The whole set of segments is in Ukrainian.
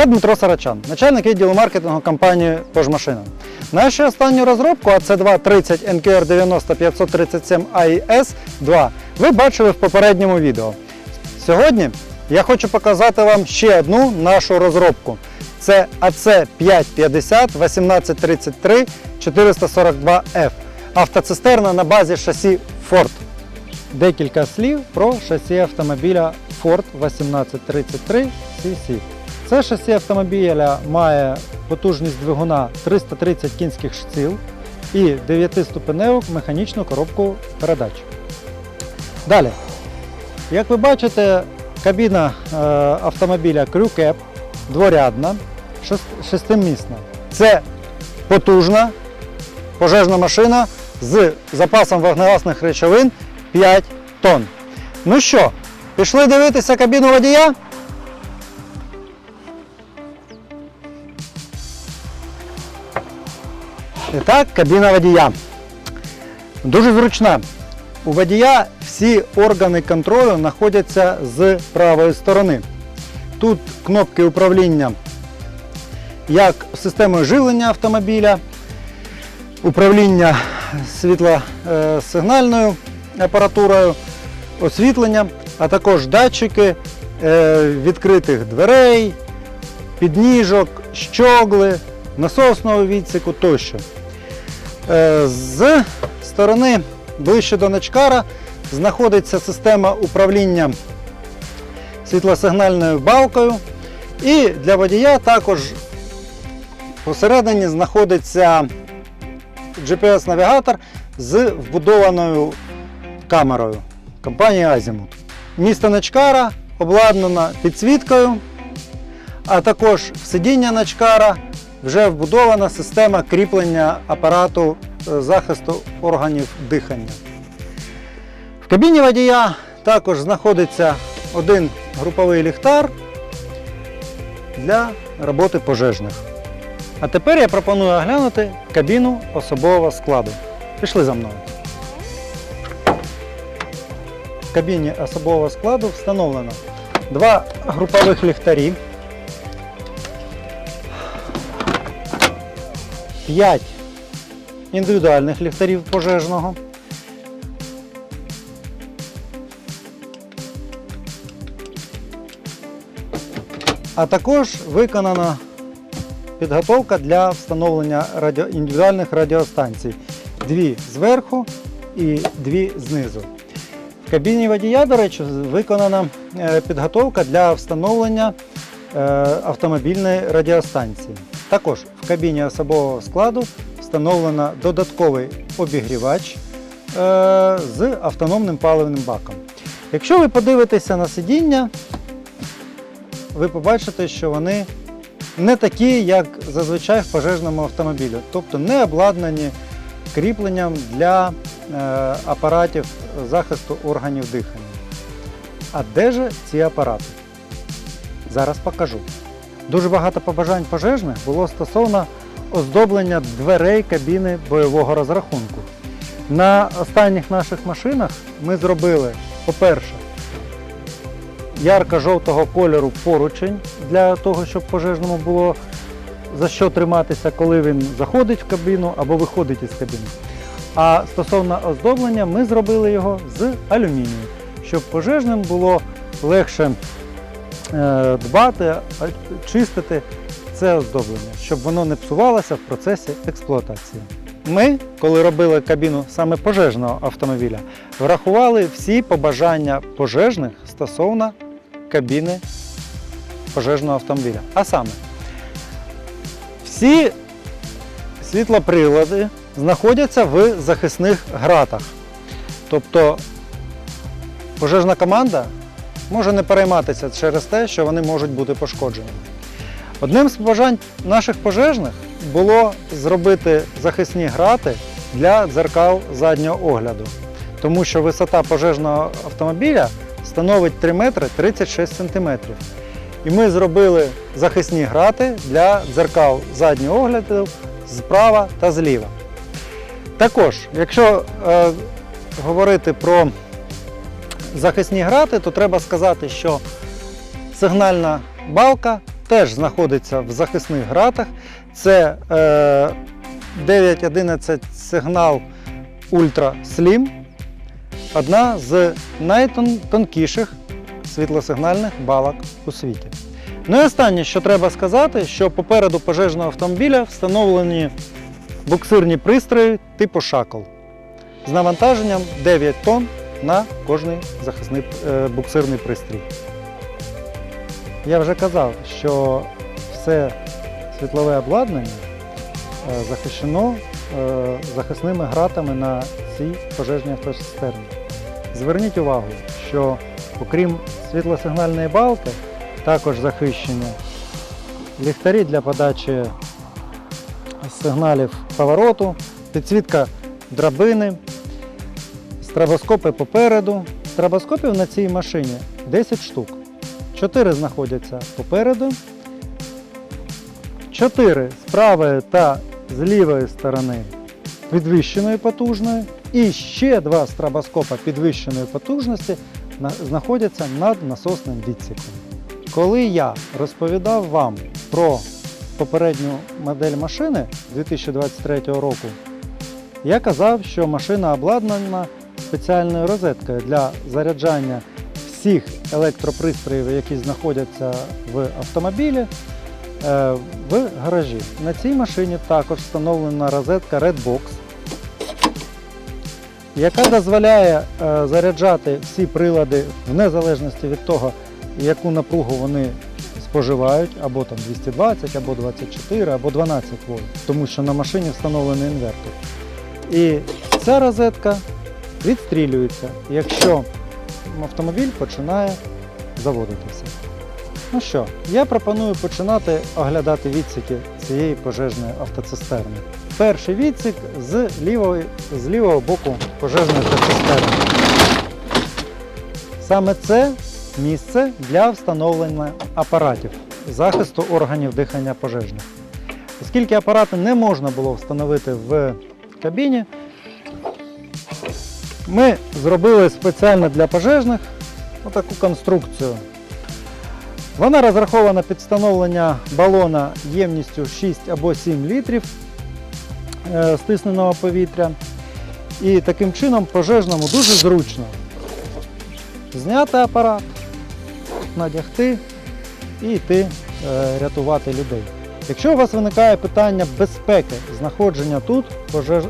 Я Дмитро Сарачан, начальник відділу маркетингу компанії Пожмашина. Нашу останню розробку AC2 30 NQR 90 537 AES 2 ви бачили в попередньому відео. Сьогодні я хочу показати вам ще одну нашу розробку. Це AC550 1833 442F. Автоцистерна на базі шасі Ford. Декілька слів про шасі автомобіля Ford 1833 CC. Це шасі автомобіля має потужність двигуна 330 кінських сил і 9-ступеневу механічну коробку передач. Далі, як ви бачите, кабіна е, автомобіля Cab дворядна, шестимісна. Це потужна пожежна машина з запасом вогнегасних речовин 5 тонн. Ну що, пішли дивитися кабіну водія? І так, кабіна водія. Дуже зручна. У водія всі органи контролю знаходяться з правої сторони. Тут кнопки управління як системою живлення автомобіля, управління світлосигнальною апаратурою, освітлення, а також датчики е, відкритих дверей, підніжок, щогли, насосного відсіку тощо. Е, З сторони ближче до начкара знаходиться система управління світлосигнальною балкою. І для водія також посередині знаходиться GPS-навігатор з вбудованою камерою компанії Azimut. Місто Начкара обладнано підсвіткою, а також сидіння Начкара вже вбудована система кріплення апарату е, захисту органів дихання. В кабіні водія також знаходиться один груповий ліхтар для роботи пожежних. А тепер я пропоную оглянути кабіну особового складу. Пішли за мною. В кабіні особового складу встановлено два групових ліхтарі, 5 індивідуальних ліхтарів пожежного, а також виконана підготовка для встановлення радіо... індивідуальних радіостанцій. Дві зверху і дві знизу. В кабіні водія, до речі, виконана е, підготовка для встановлення е, автомобільної радіостанції. Також в кабіні особового складу встановлено додатковий обігрівач е, з автономним паливним баком. Якщо ви подивитеся на сидіння, ви побачите, що вони не такі, як зазвичай в пожежному автомобілі, тобто не обладнані кріпленням для е, апаратів захисту органів дихання. А де же ці апарати? Зараз покажу. Дуже багато побажань пожежних було стосовно оздоблення дверей кабіни бойового розрахунку. На останніх наших машинах ми зробили, по-перше, ярко-жовтого кольору поручень для того, щоб пожежному було за що триматися, коли він заходить в кабіну або виходить із кабіни. А стосовно оздоблення, ми зробили його з алюмінію, щоб пожежним було легше дбати, чистити це оздоблення, щоб воно не псувалося в процесі експлуатації. Ми, коли робили кабіну саме пожежного автомобіля, врахували всі побажання пожежних стосовно кабіни пожежного автомобіля. А саме, всі світлоприлади знаходяться в захисних гратах. Тобто пожежна команда може не перейматися через те, що вони можуть бути пошкодженими. Одним з побажань наших пожежних було зробити захисні грати для дзеркал заднього огляду, тому що висота пожежного автомобіля становить 3 метри 36 сантиметрів. І ми зробили захисні грати для дзеркал заднього огляду справа та зліва. Також, якщо е, говорити про захисні грати, то треба сказати, що сигнальна балка теж знаходиться в захисних гратах. Це е, 911 сигнал Ultra Slim. Одна з найтонкіших світлосигнальних балок у світі. Ну і останнє, що треба сказати, що попереду пожежного автомобіля встановлені буксирні пристрої типу шакл з навантаженням 9 тонн на кожний захисний е, буксирний пристрій. Я вже казав, що все світлове обладнання е, захищено е, захисними гратами на цій пожежній автоцистерні. Зверніть увагу, що окрім світлосигнальної балки, також захищені ліхтарі для подачі сигналів повороту, підсвітка драбини, страбоскопи попереду. Страбоскопів на цій машині 10 штук. 4 знаходяться попереду, 4 з правої та з лівої сторони підвищеної потужної, і ще два страбоскопа підвищеної потужності знаходяться над насосним відсіком. Коли я розповідав вам про попередню модель машини 2023 року, я казав, що машина обладнана спеціальною розеткою для заряджання всіх електропристроїв, які знаходяться в автомобілі, е, в гаражі. На цій машині також встановлена розетка Redbox, яка дозволяє е, заряджати всі прилади в незалежності від того, яку напругу вони споживають, або там 220, або 24, або 12 вольт, тому що на машині встановлений інвертор. І ця розетка відстрілюється, якщо автомобіль починає заводитися. Ну що, я пропоную починати оглядати відсіки цієї пожежної автоцистерни. Перший відсік з лівої, з лівого боку пожежної автоцистерни. Саме це місце для встановлення апаратів захисту органів дихання пожежних. Оскільки апарати не можна було встановити в кабіні, ми зробили спеціально для пожежних отаку конструкцію. Вона розрахована під встановлення балона ємністю 6 або 7 літрів е, стисненого повітря. І таким чином пожежному дуже зручно зняти апарат, надягти і йти е, рятувати людей. Якщо у вас виникає питання безпеки знаходження тут е,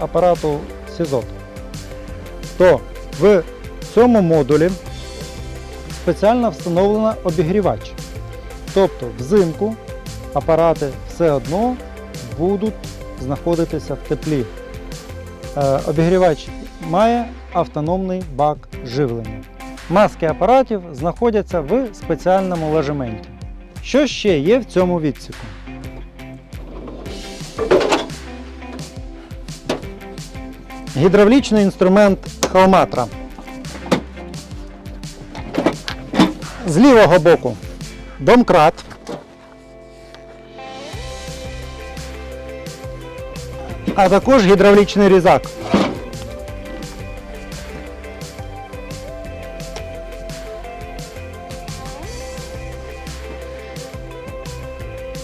апарату СІЗОТ, то в цьому модулі спеціально встановлено обігрівач. Тобто взимку апарати все одно будуть знаходитися в теплі. Е, Обігрівач має автономний бак живлення. Маски апаратів знаходяться в спеціальному ложементі. Що ще є в цьому відсіку? Гідравлічний інструмент Халматра. З лівого боку домкрат. А також гідравлічний різак.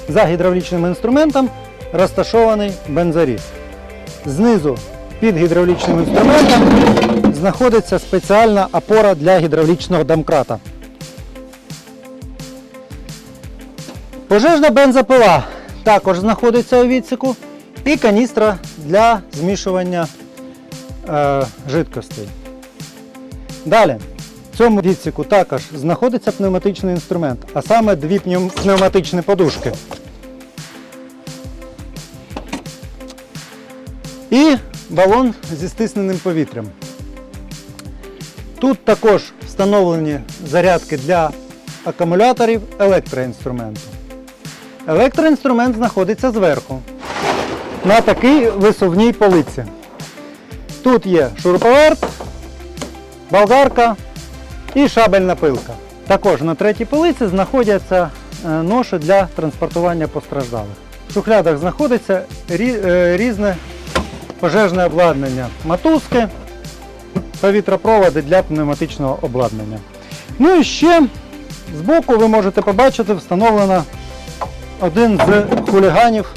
За гідравлічним інструментом розташований бензоріз. Знизу під гідравлічним інструментом знаходиться спеціальна опора для гідравлічного домкрата. Пожежна бензопила також знаходиться у відсіку і каністра для змішування е, жидкостей. Далі, в цьому відсіку також знаходиться пневматичний інструмент, а саме дві пневматичні подушки. І балон зі стисненим повітрям. Тут також встановлені зарядки для акумуляторів електроінструменту. Електроінструмент знаходиться зверху на такій висувній полиці. Тут є шуруповерт, болгарка і шабельна пилка. Також на третій полиці знаходяться е, ноші для транспортування постраждалих. В шухлядах знаходиться е, різне пожежне обладнання, матузки, повітропроводи для пневматичного обладнання. Ну і ще Збоку ви можете побачити встановлено один з хуліганів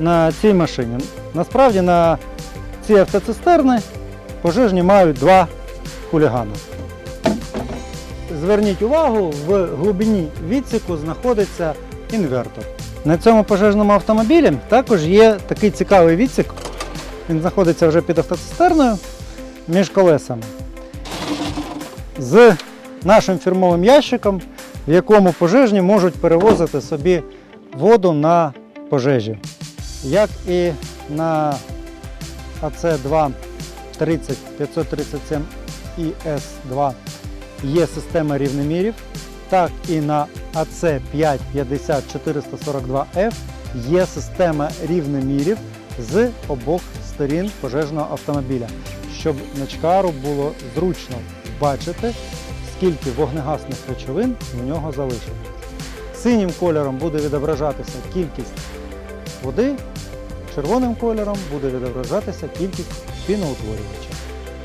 на цій машині. Насправді на ці автоцистерни пожежні мають два хулігани. Зверніть увагу, в глибині відсіку знаходиться інвертор. На цьому пожежному автомобілі також є такий цікавий відсік. Він знаходиться вже під автоцистерною між колесами. З нашим фірмовим ящиком, в якому пожежні можуть перевозити собі воду на пожежі. Як і на АЦ2 30 537 ІС2 є система рівнемірів, так і на АЦ5 50 442F є система рівнемірів з обох сторін пожежного автомобіля, щоб начкару було зручно бачити, скільки вогнегасних речовин в нього залишилось. Синім кольором буде відображатися кількість води, червоним кольором буде відображатися кількість піноутворювача.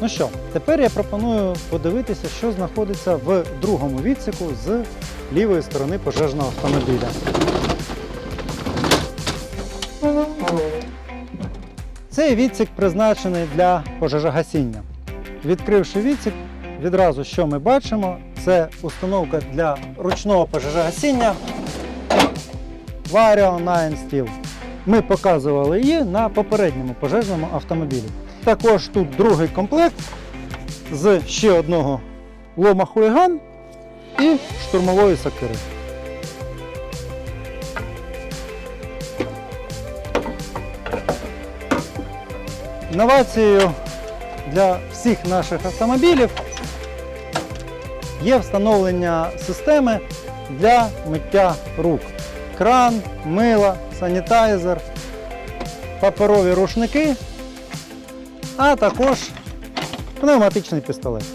Ну що, тепер я пропоную подивитися, що знаходиться в другому відсіку з лівої сторони пожежного автомобіля. Цей відсік призначений для пожежогасіння. Відкривши відсік, відразу що ми бачимо, це установка для ручного пожежогасіння Vario 9 Steel. Ми показували її на попередньому пожежному автомобілі. Також тут другий комплект з ще одного лома хуліган і штурмової сокири. Інновацією для всіх наших автомобілів є встановлення системи для миття рук. Кран, мило, санітайзер, паперові рушники, а також пневматичний пістолет.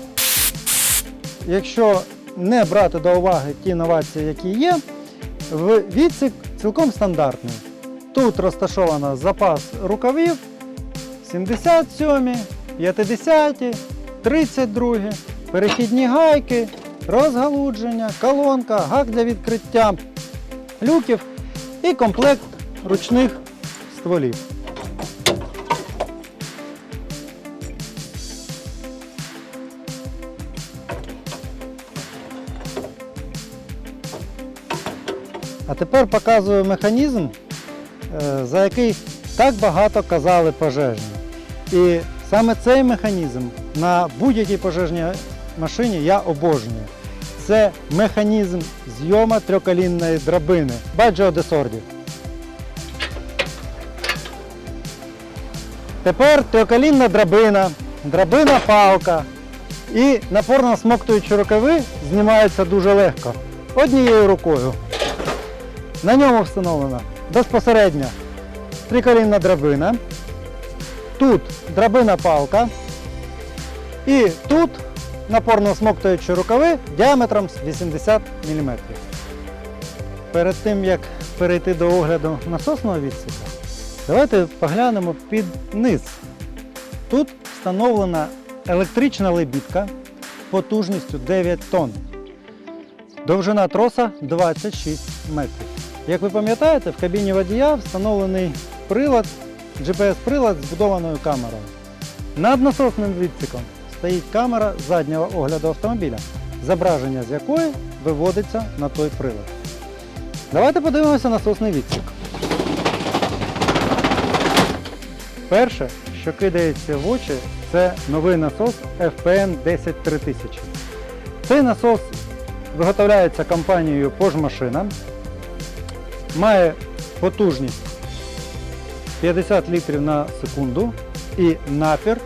Якщо не брати до уваги ті новації, які є, відсік цілком стандартний. Тут розташовано запас рукавів 77, 50, 32, перехідні гайки, розгалудження, колонка, гак для відкриття люків і комплект ручних стволів. А тепер показую механізм, е, за який так багато казали пожежні. І саме цей механізм на будь-якій пожежній машині я обожнюю. Це механізм зйома трьоколінної драбини Baggio de Sordi. Тепер трьоколінна драбина, драбина палка і напорно смоктуючі рукави знімаються дуже легко однією рукою. На ньому встановлена безпосередньо триколінна драбина. Тут драбина палка. І тут напорно смоктуючі рукави діаметром 80 мм. Перед тим як перейти до огляду насосного відсіка, давайте поглянемо під низ. Тут встановлена електрична лебідка потужністю 9 тонн. Довжина троса 26 метрів. Як ви пам'ятаєте, в кабіні водія встановлений прилад, GPS-прилад з збудованою камерою. Над насосним відсіком стоїть камера заднього огляду автомобіля, зображення з якої виводиться на той прилад. Давайте подивимося насосний відсік. Перше, що кидається в очі, це новий насос FPN 10300. Цей насос виготовляється компанією Пожмашина, має потужність 50 літрів на секунду і напір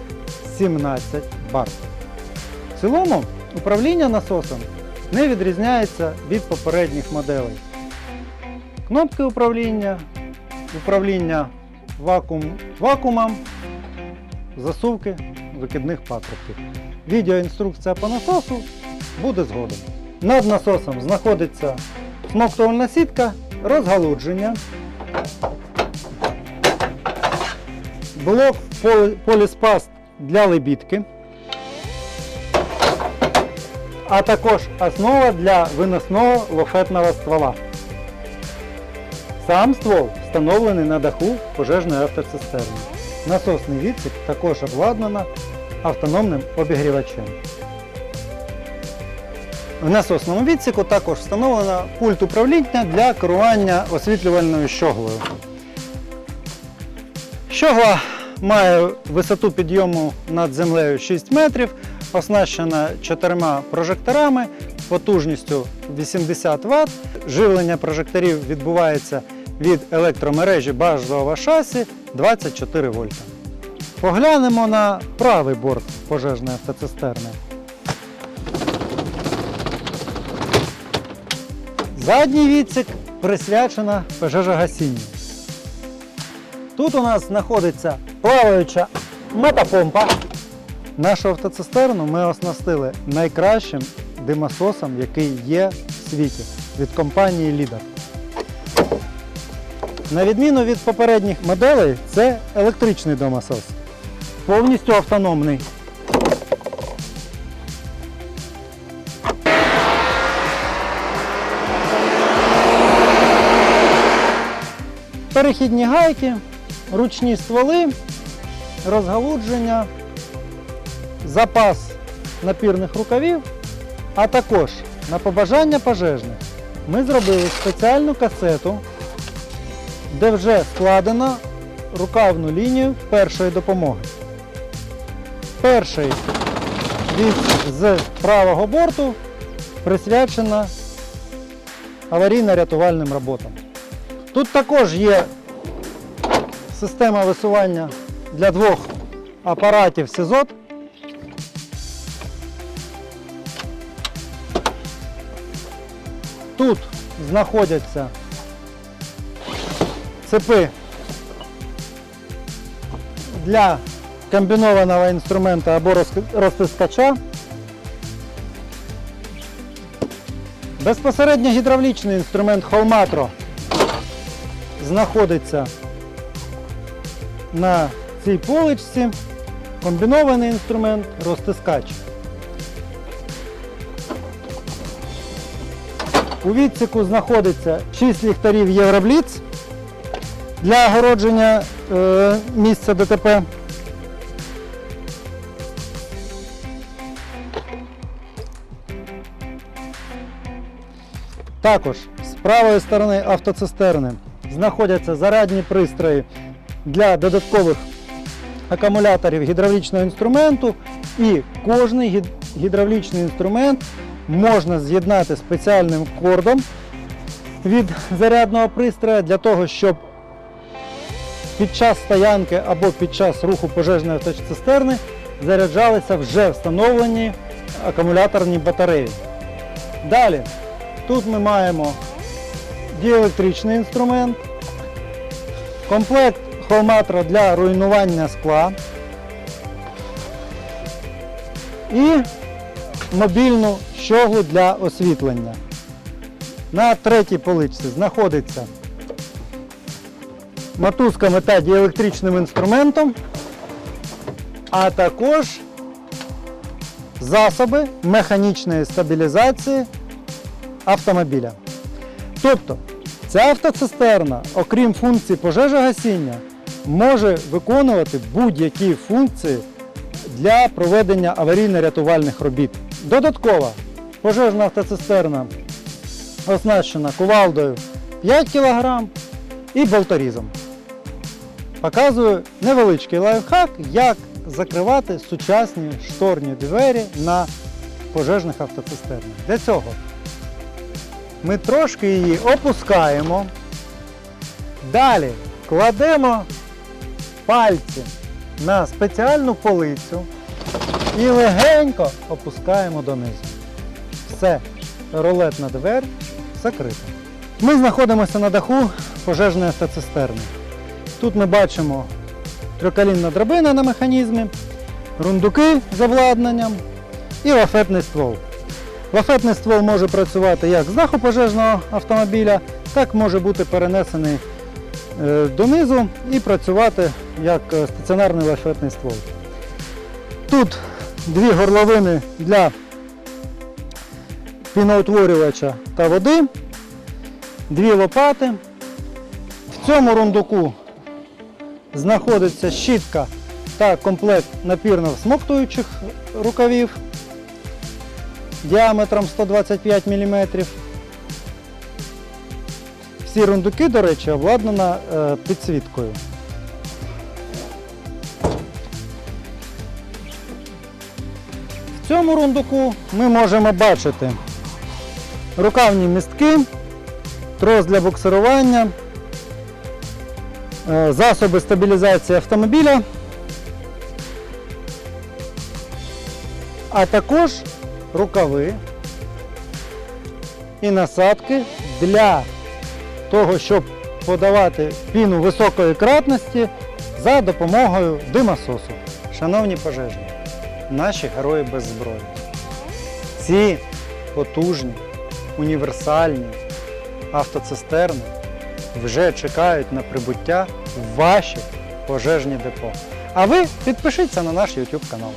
17 бар. В цілому управління насосом не відрізняється від попередніх моделей. Кнопки управління, управління вакуум, вакуумом, засувки викидних патрубків. Відеоінструкція по насосу буде згодом. Над насосом знаходиться смоктувальна сітка, розгалудження, блок полі- поліспаст для лебідки, а також основа для виносного лофетного ствола. Сам ствол встановлений на даху пожежної автоцистерни. Насосний відсік також обладнано автономним обігрівачем. В насосному відсіку також встановлено пульт управління для керування освітлювальною щоглою. Щогла має висоту підйому над землею 6 метрів, оснащена чотирма прожекторами потужністю 80 Вт. Живлення прожекторів відбувається від електромережі базового шасі 24 вольта. Поглянемо на правий борт пожежної автоцистерни. Задній відсік присвячено пожежогасінню. Тут у нас знаходиться плаваюча мотопомпа. Нашу автоцистерну ми оснастили найкращим димососом, який є в світі від компанії Leader. На відміну від попередніх моделей, це електричний домосос. Повністю автономний. Перехідні гайки, ручні стволи, розгалудження, запас напірних рукавів, а також на побажання пожежних ми зробили спеціальну касету, де вже складено рукавну лінію першої допомоги. Перший від з правого борту присвячено аварійно-рятувальним роботам. Тут також є система висування для двох апаратів СІЗОТ. Тут знаходяться цепи для комбінованого інструменту або розтискача. Безпосередньо гідравлічний інструмент Холматро знаходиться на цій поличці. Комбінований інструмент розтискач. У відсіку знаходиться 6 ліхтарів Євробліц для огородження е, місця ДТП. Також з правої сторони автоцистерни знаходяться зарядні пристрої для додаткових акумуляторів гідравлічного інструменту, і кожний гідравлічний інструмент можна з'єднати спеціальним кордом від зарядного пристрою для того, щоб під час стоянки або під час руху пожежної автоцистерни заряджалися вже встановлені акумуляторні батареї. Далі, тут ми маємо діелектричний інструмент, комплект холматра для руйнування скла і мобільну щоглу для освітлення. На третій поличці знаходиться мотузка мета діелектричним інструментом, а також засоби механічної стабілізації автомобіля. Тобто ця автоцистерна, окрім функцій пожежогасіння, може виконувати будь-які функції для проведення аварійно-рятувальних робіт. Додатково пожежна автоцистерна оснащена кувалдою 5 кг і болторізом. Показую невеличкий лайфхак, як закривати сучасні шторні двері на пожежних автоцистернах. Для цього ми трошки її опускаємо. Далі кладемо пальці на спеціальну полицю і легенько опускаємо донизу. Все, рулетна двері закрита. Ми знаходимося на даху пожежної автоцистерни. Тут ми бачимо трьохколінна драбина на механізмі, рундуки з обладнанням і лафетний ствол. Лафетний ствол може працювати як з даху пожежного автомобіля, так може бути перенесений е, донизу і працювати як е, стаціонарний лафетний ствол. Тут дві горловини для піноутворювача та води, дві лопати. В цьому рундуку знаходиться щітка та комплект напірно всмоктуючих рукавів діаметром 125 мм. Всі рундуки, до речі, обладнана е, підсвіткою. В цьому рундуку ми можемо бачити рукавні містки, трос для буксирування, е, засоби стабілізації автомобіля, а також рукави і насадки для того, щоб подавати піну високої кратності за допомогою димососу. Шановні пожежні, наші герої без зброї. Ці потужні, універсальні автоцистерни вже чекають на прибуття в ваші пожежні депо. А ви підпишіться на наш YouTube канал.